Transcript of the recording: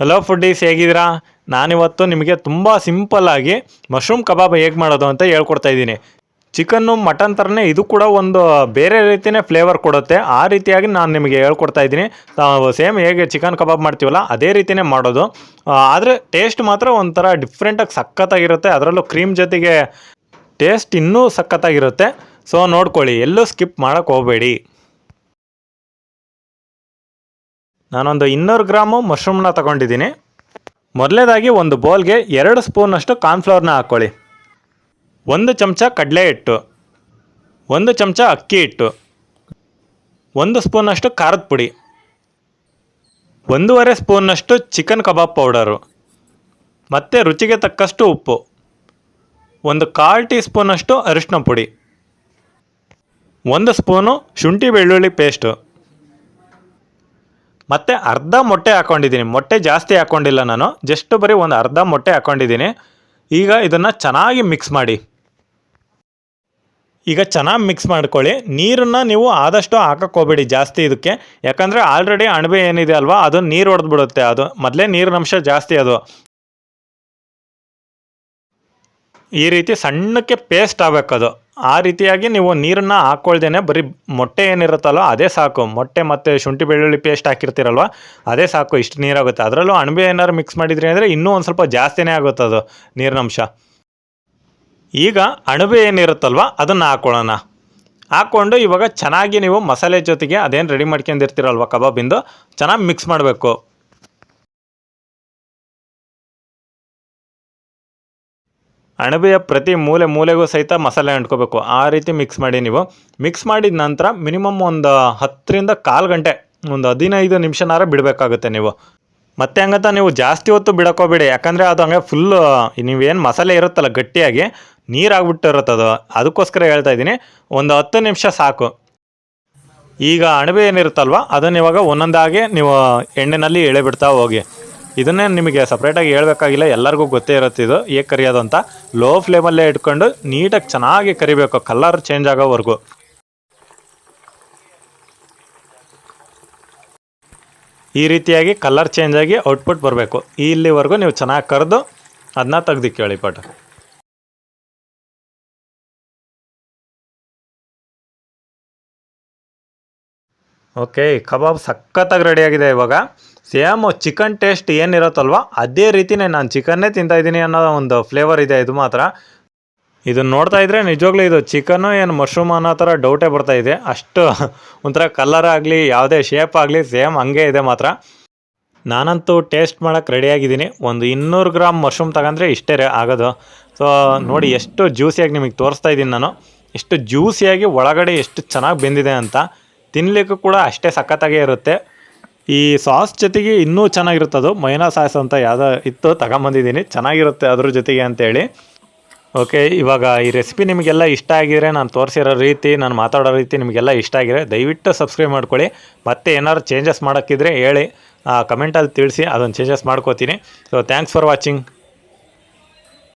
Hello ಫುಡ್ಡೀಸ್ ಹೇಗಿದ್ದೀರಾ? ನಾನಿವತ್ತು ನಿಮಗೆ ತುಂಬ ಸಿಂಪಲ್ಲಾಗಿ ಮಶ್ರೂಮ್ ಕಬಾಬ್ ಹೇಗೆ ಮಾಡೋದು ಅಂತ ಹೇಳ್ಕೊಡ್ತಾ ಇದ್ದೀನಿ. ಚಿಕನ್ನು ಮಟನ್ ಥರನೇ ಇದು ಕೂಡ ಒಂದು ಬೇರೆ ರೀತಿಯೇ ಫ್ಲೇವರ್ ಕೊಡುತ್ತೆ. ಆ ರೀತಿಯಾಗಿ ನಾನು ನಿಮಗೆ ಹೇಳ್ಕೊಡ್ತಾ ಇದ್ದೀನಿ. ಸೇಮ್ ಹೇಗೆ ಚಿಕನ್ ಕಬಾಬ್ ಮಾಡ್ತೀವಲ್ಲ, ಅದೇ ರೀತಿಯೇ ಮಾಡೋದು. ಆದರೆ ಟೇಸ್ಟ್ ಮಾತ್ರ ಒಂಥರ ಡಿಫ್ರೆಂಟಾಗಿ ಸಖತ್ತಾಗಿರುತ್ತೆ. ಅದರಲ್ಲೂ ಕ್ರೀಮ್ ಜೊತೆಗೆ ಟೇಸ್ಟ್ ಇನ್ನೂ ಸಖತ್ತಾಗಿರುತ್ತೆ. ಸೊ ನೋಡ್ಕೊಳ್ಳಿ, ಎಲ್ಲೂ ಸ್ಕಿಪ್ ಮಾಡೋಕ್ಕೆ ಹೋಗಬೇಡಿ. ನಾನೊಂದು ಇನ್ನೂರು ಗ್ರಾಮು ಮಶ್ರೂಮ್ನ ತಗೊಂಡಿದ್ದೀನಿ. ಮೊದಲೇದಾಗಿ ಒಂದು ಬೌಲ್ಗೆ ಎರಡು ಸ್ಪೂನಷ್ಟು ಕಾರ್ನ್ಫ್ಲವರ್ನ ಹಾಕ್ಕೊಳ್ಳಿ. ಒಂದು ಚಮಚ ಕಡಲೆ ಹಿಟ್ಟು. ಒಂದು ಚಮಚ ಅಕ್ಕಿ ಹಿಟ್ಟು. ಒಂದು ಸ್ಪೂನಷ್ಟು ಖಾರದ ಪುಡಿ. ಒಂದೂವರೆ ಸ್ಪೂನ್ನಷ್ಟು ಚಿಕನ್ ಕಬಾಬ್ ಪೌಡರು. ಮತ್ತು ರುಚಿಗೆ ತಕ್ಕಷ್ಟು ಉಪ್ಪು. ಒಂದು ಕಾಲು ಟೀ ಸ್ಪೂನಷ್ಟು ಅರಿಶಿನ ಪುಡಿ. ಒಂದು ಸ್ಪೂನು ಶುಂಠಿ ಬೆಳ್ಳುಳ್ಳಿ ಪೇಸ್ಟು. ಮತ್ತು ಅರ್ಧ ಮೊಟ್ಟೆ ಹಾಕ್ಕೊಂಡಿದ್ದೀನಿ ಮೊಟ್ಟೆ ಜಾಸ್ತಿ ಹಾಕ್ಕೊಂಡಿಲ್ಲ ನಾನು. ಜಸ್ಟ್ ಬರೀ ಒಂದು ಅರ್ಧ ಮೊಟ್ಟೆ ಹಾಕ್ಕೊಂಡಿದ್ದೀನಿ ಈಗ ಇದನ್ನು ಚೆನ್ನಾಗಿ ಮಿಕ್ಸ್ ಮಾಡಿ. ಈಗ ಚೆನ್ನಾಗಿ ಮಿಕ್ಸ್ ಮಾಡ್ಕೊಳ್ಳಿ. ನೀರನ್ನು ನೀವು ಆದಷ್ಟು ಹಾಕಕ್ಕೆ ಹೋಗ್ಬೇಡಿ ಜಾಸ್ತಿ ಇದಕ್ಕೆ. ಯಾಕಂದರೆ ಆಲ್ರೆಡಿ ಅಣಬೆ ಏನಿದೆ ಅಲ್ವಾ, ಅದು ನೀರು ಹೊಡೆದ್ಬಿಡುತ್ತೆ ಅದು ಮೊದಲೇ ನೀರಿನ ಅಂಶ ಜಾಸ್ತಿ ಅದು. ಈ ರೀತಿ ಸಣ್ಣಕ್ಕೆ ಪೇಸ್ಟ್ ಆಗಬೇಕದು. ಆ ರೀತಿಯಾಗಿ ನೀವು ನೀರನ್ನು ಹಾಕ್ಕೊಳ್ದೇನೆ ಬರೀ ಮೊಟ್ಟೆ ಏನಿರುತ್ತಲ್ಲ ಅದೇ ಸಾಕು. ಮೊಟ್ಟೆ ಮತ್ತು ಶುಂಠಿ ಬೆಳ್ಳುಳ್ಳಿ ಪೇಸ್ಟ್ ಹಾಕಿರ್ತೀರಲ್ವ, ಅದೇ ಸಾಕು ಇಷ್ಟು ನೀರಾಗುತ್ತೆ. ಅದರಲ್ಲೂ ಅಣಬೆ ಏನಾದ್ರು ಮಿಕ್ಸ್ ಮಾಡಿದ್ರಿ ಅಂದರೆ ಇನ್ನೂ ಒಂದು ಸ್ವಲ್ಪ ಜಾಸ್ತಿನೇ ಆಗುತ್ತೆ ಅದು ನೀರಿನಂಶ. ಈಗ ಅಣಬೆ ಏನಿರುತ್ತಲ್ವ, ಅದನ್ನು ಹಾಕ್ಕೊಳ್ಳೋಣ ಹಾಕ್ಕೊಂಡು ಇವಾಗ ಚೆನ್ನಾಗಿ ನೀವು ಮಸಾಲೆ ಜೊತೆಗೆ ಅದೇನು ರೆಡಿ ಮಾಡ್ಕೊಂಡಿರ್ತೀರಲ್ವ ಕಬಾಬಿಂದು, ಚೆನ್ನಾಗಿ ಮಿಕ್ಸ್ ಮಾಡಬೇಕು. ಅಣಬೆಯ ಪ್ರತಿ ಮೂಲೆ ಮೂಲೆಗೂ ಸಹಿತ ಮಸಾಲೆ ಅಂಟ್ಕೋಬೇಕು. ಆ ರೀತಿ ಮಿಕ್ಸ್ ಮಾಡಿ ನೀವು. ಮಿಕ್ಸ್ ಮಾಡಿದ ನಂತರ ಮಿನಿಮಮ್ ಒಂದು ಹತ್ತರಿಂದ ಕಾಲು ಗಂಟೆ, ಒಂದು ಹದಿನೈದು ನಿಮಿಷನಾರ ಬಿಡಬೇಕಾಗುತ್ತೆ ನೀವು. ಮತ್ತೆ ಹಂಗಂತ ನೀವು ಜಾಸ್ತಿ ಹೊತ್ತು ಬಿಡೋಕೋಬೇಡಿ. ಯಾಕಂದರೆ ಅದು ಹಂಗೆ ಫುಲ್ಲು ನೀವೇನು ಮಸಾಲೆ ಇರುತ್ತಲ್ಲ ಗಟ್ಟಿಯಾಗಿ, ನೀರಾಗ್ಬಿಟ್ಟಿರುತ್ತೆ ಅದು. ಅದಕ್ಕೋಸ್ಕರ ಹೇಳ್ತಾ ಇದ್ದೀನಿ, ಒಂದು ಹತ್ತು ನಿಮಿಷ ಸಾಕು. ಈಗ ಅಣಬೆ ಏನಿರುತ್ತಲ್ವ, ಅದನ್ನು ಇವಾಗ ಒಂದೊಂದಾಗಿ ನೀವು ಎಣ್ಣೆನಲ್ಲಿ ಎಳೆ ಬಿಡ್ತಾ ಹೋಗಿ. ಇದನ್ನೇ ನಿಮಗೆ ಸಪ್ರೇಟಾಗಿ ಹೇಳ್ಬೇಕಾಗಿಲ್ಲ, ಎಲ್ಲರಿಗೂ ಗೊತ್ತೇ ಇರುತ್ತೆ ಇದು, ಹೇಗೆ ಕರಿಯೋದು ಅಂತ. ಲೋ ಫ್ಲೇಮಲ್ಲೇ ಇಟ್ಕೊಂಡು ನೀಟಾಗಿ ಚೆನ್ನಾಗಿ ಕರಿಬೇಕು ಕಲರ್ ಚೇಂಜ್ ಆಗೋವರೆಗೂ. ಈ ರೀತಿಯಾಗಿ ಕಲರ್ ಚೇಂಜ್ ಆಗಿ ಔಟ್ಪುಟ್ ಬರಬೇಕು. ಇಲ್ಲಿವರೆಗೂ ನೀವು ಚೆನ್ನಾಗಿ ಕರೆದು ಅದನ್ನ ತೆಗ್ದು ಕೇಳಿ ಪಾಠ. ಓಕೆ ಕಬಾಬ್ ಸಖತ್ತಾಗಿ ರೆಡಿಯಾಗಿದೆ ಇವಾಗ. ಸೇಮ್ ಚಿಕನ್ ಟೇಸ್ಟ್ ಏನಿರುತ್ತಲ್ವ? ಅದೇ ರೀತಿನೇ ನಾನು ಚಿಕನ್ನೇ ತಿಂತಾ ಇದ್ದೀನಿ ಅನ್ನೋ ಒಂದು ಫ್ಲೇವರ್ ಇದೆ ಇದು ಮಾತ್ರ. ಇದನ್ನು ನೋಡ್ತಾ ಇದ್ರೆ ನಿಜವಾಗ್ಲೂ ಇದು ಚಿಕನ್ನು ಏನು ಮಶ್ರೂಮ್ ಅನ್ನೋ ಥರ ಡೌಟೇ ಬರ್ತಾ ಇದೆ. ಅಷ್ಟು ಒಂಥರ ಕಲರ್ ಆಗಲಿ, ಯಾವುದೇ ಶೇಪ್ ಆಗಲಿ ಸೇಮ್ ಹಂಗೆ ಇದೆ ಮಾತ್ರ. ನಾನಂತೂ ಟೇಸ್ಟ್ ಮಾಡೋಕ್ಕೆ ರೆಡಿಯಾಗಿದ್ದೀನಿ ಒಂದು ಇನ್ನೂರು ಗ್ರಾಮ್ ಮಶ್ರೂಮ್ ತಗೊಂಡ್ರೆ ಇಷ್ಟೇ ಆಗೋದು. ಸೊ ನೋಡಿ ಎಷ್ಟು ಜ್ಯೂಸಿಯಾಗಿ ನಿಮಗೆ ತೋರಿಸ್ತಾ ಇದ್ದೀನಿ ನಾನು. ಎಷ್ಟು ಜ್ಯೂಸಿಯಾಗಿ ಒಳಗಡೆ ಎಷ್ಟು ಚೆನ್ನಾಗಿ ಬೆಂದಿದೆ ಅಂತ ತಿನ್ನಲಿಕ್ಕೂ ಕೂಡ ಅಷ್ಟೇ ಸಖತ್ತಾಗೇ ಇರುತ್ತೆ. ಈ ಸಾಸ್ ಜೊತೆಗೆ ಇನ್ನೂ ಅದು. ಮೈನಾ ಸಾಸ್ ಅಂತ ಯಾವುದೋ ಇತ್ತು, ತಗೊಂಬಂದಿದ್ದೀನಿ. ಚೆನ್ನಾಗಿರುತ್ತೆ ಅದ್ರ ಜೊತೆಗೆ ಅಂತೇಳಿ. ಓಕೆ ಇವಾಗ ಈ ರೆಸಿಪಿ ನಿಮಗೆಲ್ಲ ಇಷ್ಟ ಆಗಿದ್ರೆ ನಾನು ತೋರಿಸಿರೋ ರೀತಿ, ನಾನು ಮಾತಾಡೋ ರೀತಿ ನಿಮಗೆಲ್ಲ ಇಷ್ಟ ಆಗಿದ್ರೆ ದಯವಿಟ್ಟು ಸಬ್ಸ್ಕ್ರೈಬ್ ಮಾಡ್ಕೊಳ್ಳಿ. ಮತ್ತೆ ಏನಾದ್ರು ಚೇಂಜಸ್ ಮಾಡೋಕ್ಕಿದ್ರೆ ಹೇಳಿ. ಕಮೆಂಟಲ್ಲಿ ತಿಳಿಸಿ ಅದನ್ನು ಚೇಂಜಸ್ ಮಾಡ್ಕೋತೀನಿ. So thanks for watching